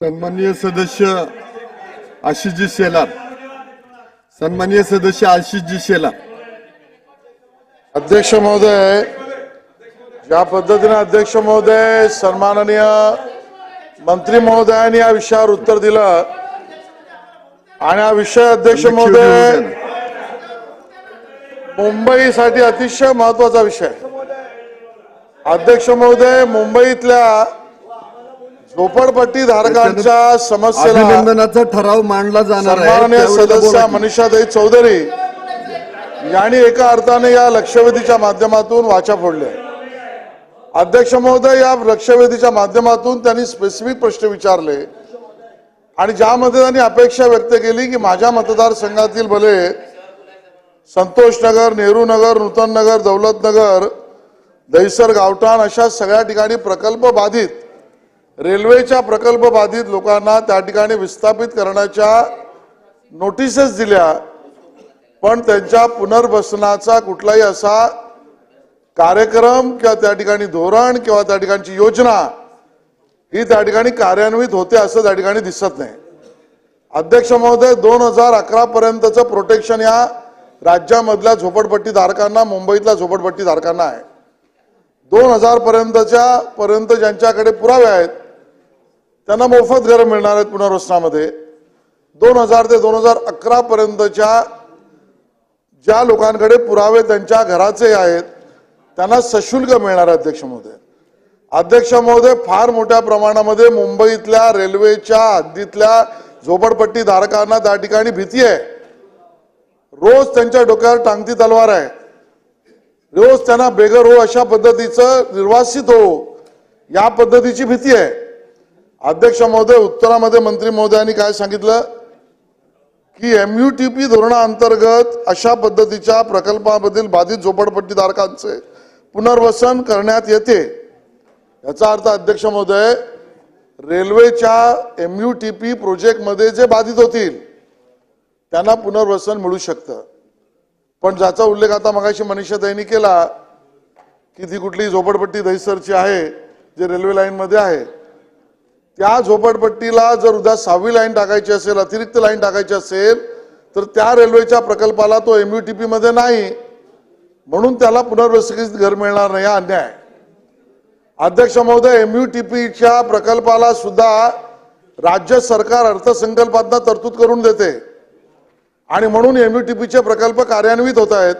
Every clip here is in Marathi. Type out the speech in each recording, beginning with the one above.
सन्माननीय सदस्य आशिषजी शेलार सन्माननीय सदस्य आशिषजी शेलार अध्यक्ष महोदय ज्या पद्धतीने अध्यक्ष महोदय सन्माननीय मंत्री महोदयांनी या विषयावर उत्तर दिलं आणि हा विषय अध्यक्ष महोदय मुंबईसाठी अतिशय महत्त्वाचा विषय. अध्यक्ष महोदय मुंबईतल्या झोपडपट्टी धारकांच्या समस्येला ठराव मांडला जाणार आहे. सदस्य की. मनीषाताई चौधरी यांनी एका अर्थाने या लक्षवेधीच्या माध्यमातून वाचा फोडल्या. अध्यक्ष महोदय या लक्षवेधीच्या माध्यमातून त्यांनी स्पेसिफिक प्रश्न विचारले. आणि ज्यामध्ये त्यांनी अपेक्षा व्यक्त केली की माझ्या मतदारसंघातील भले संतोष नगर नेहरू नगर नूतन नगर दौलत नगर दहिसर गावठाण अशा सगळ्या ठिकाणी प्रकल्प बाधित रेल्वेच्या प्रकल्प बाधित लोकांना त्या ठिकाणी विस्थापित करण्याच्या नोटिसेस दिल्या. पण त्यांच्या पुनर्वसनाचा कुठलाही असा कार्यक्रम किंवा त्या ठिकाणी धोरण किंवा त्या ठिकाणची योजना ही त्या ठिकाणी कार्यान्वित होते असं त्या ठिकाणी दिसत नाही. अध्यक्ष महोदय दोन हजार अकरा पर्यंतचं प्रोटेक्शन या राज्यामधल्या झोपडपट्टी धारकांना मुंबईतल्या झोपडपट्टी धारकांना आहे. दोन हजार पर्यंतच्या पर्यंत ज्यांच्याकडे पुरावे आहेत त्यांना मोफत घरं मिळणार आहेत पुनर्वसनामध्ये. दोन हजार ते दोन हजार अकरा पर्यंतच्या ज्या लोकांकडे पुरावे त्यांच्या घराचे आहेत त्यांना सशुल्क मिळणार आहे अध्यक्ष महोदय. अध्यक्ष महोदय फार मोठ्या प्रमाणामध्ये मुंबईतल्या रेल्वेच्या हद्दीतल्या झोपडपट्टी धारकांना त्या ठिकाणी भीती आहे. रोज त्यांच्या डोक्यावर टांगती तलवार आहे. रोज त्यांना बेघर हो अशा पद्धतीचं निर्वासित हो या पद्धतीची भीती आहे. अध्यक्ष महोदय उत्तरामध्ये मंत्री महोदयांनी काय सांगितलं? की एम यू टी पी धोरणाअंतर्गत अशा पद्धतीच्या प्रकल्पामधील बाधित झोपडपट्टीधारकांचे पुनर्वसन करण्यात येते. याचा अर्थ अध्यक्ष महोदय रेल्वेच्या एम यू टी पी प्रोजेक्टमध्ये जे बाधित होतील त्यांना पुनर्वसन मिळू शकतं. पण ज्याचा उल्लेख आता मगाशी मनीषा ताईंनी केला की ती कुठली झोपडपट्टी दहिसरची आहे जे रेल्वे लाईनमध्ये आहे त्या झोपडपट्टीला जर उद्या सहावी लाईन टाकायची असेल अतिरिक्त लाईन टाकायची असेल तर त्या रेल्वेच्या प्रकल्पाला तो एमयूटीपी मध्ये नाही. म्हणून त्याला पुनर्वसित घर मिळणार नाही हा अन्याय. आहे. अध्यक्ष महोदय एम एमयूटीपीच्या प्रकल्पाला सुद्धा राज्य सरकार अर्थसंकल्पात तरतूद करून देते. आणि म्हणून एम चे प्रकल्प कार्यान्वित होत आहेत.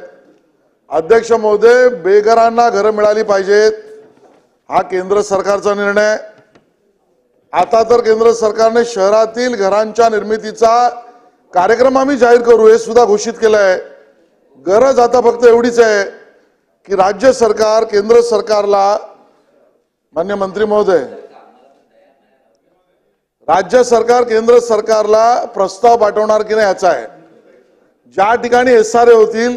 अध्यक्ष महोदय बेघरांना घरं मिळाली पाहिजेत. हा केंद्र सरकारचा निर्णय. आता तर केंद्र सरकारने शहरातील घरांच्या निर्मितीचा कार्यक्रम आम्ही जाहीर करू हे सुद्धा घोषित केलं आहे गरज आता फक्त एवढीच आहे की राज्य सरकार केंद्र सरकारला मान्य मंत्री महोदय राज्य सरकार केंद्र सरकारला प्रस्ताव पाठवणार की नाही याचा आहे. ज्या ठिकाणी एस आर ए होतील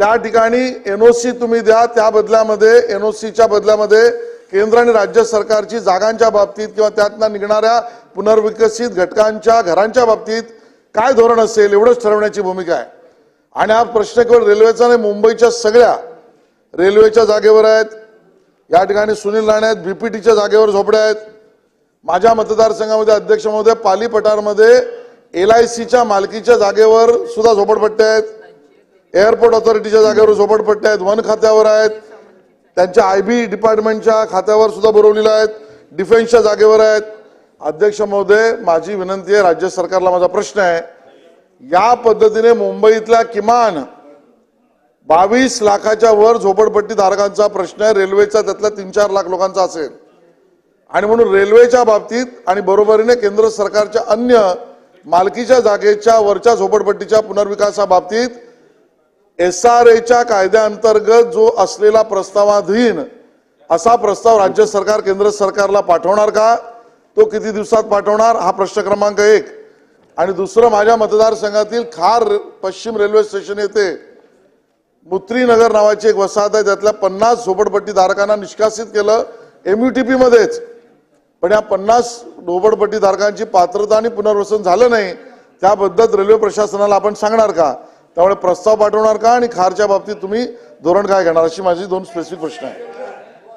त्या ठिकाणी एनओसी तुम्ही द्या त्या बदल्यामध्ये एनओसीच्या बदल्यामध्ये केंद्र आणि राज्य सरकारची जागांच्या बाबतीत किंवा त्यातनं निघणाऱ्या पुनर्विकसित घटकांच्या घरांच्या बाबतीत काय धोरण असेल एवढंच ठरवण्याची भूमिका आहे. आणि हा प्रश्न केवळ रेल्वेचा नाही मुंबईच्या सगळ्या रेल्वेच्या जागेवर आहेत. या ठिकाणी सुनील राणे आहेत बीपीटीच्या जागेवर झोपड्या आहेत. माझ्या मतदारसंघामध्ये अध्यक्ष महोदय पाली पठारमध्ये एल आय सीच्या मालकीच्या जागेवर सुद्धा झोपडपट्ट्या आहेत. एअरपोर्ट ऑथॉरिटीच्या जागेवर झोपडपट्ट्या आहेत. वन खात्यावर आहेत. त्यांच्या आय बी डिपार्टमेंटच्या खात्यावर सुद्धा बरवलेल्या आहेत. डिफेन्सच्या जागेवर आहेत. अध्यक्ष महोदय माझी विनंती आहे राज्य सरकारला माझा प्रश्न आहे. या पद्धतीने मुंबईतल्या किमान बावीस लाखाच्या वर झोपडपट्टी धारकांचा प्रश्न आहे. रेल्वेचा त्यातल्या तीन चार लाख लोकांचा असेल. आणि म्हणून रेल्वेच्या बाबतीत आणि बरोबरीने केंद्र सरकारच्या अन्य मालकीच्या जागेच्या वरच्या झोपडपट्टीच्या पुनर्विकासाबाबतीत एस आर एच्या कायद्याअंतर्गत जो असलेला प्रस्तावाधीन असा प्रस्ताव राज्य सरकार केंद्र सरकारला पाठवणार का? तो किती दिवसात पाठवणार? हा प्रश्न क्रमांक एक. आणि दुसरं माझ्या मतदारसंघातील खार पश्चिम रेल्वे स्टेशन येथे मुत्रीनगर नावाची एक वसाहत आहे त्यातल्या पन्नास झोपडपट्टी धारकांना निष्कासित केलं एमयूटीपी मध्येच. पण या पन्नास झोपडपट्टी धारकांची पात्रता आणि पुनर्वसन झालं नाही त्याबद्दल रेल्वे प्रशासनाला आपण सांगणार का? त्यामुळे प्रस्ताव पाठवणार का आणि खारच्या बाबतीत तुम्ही धोरण काय घेणार अशी माझी दोन स्पेसिफिक प्रश्न आहे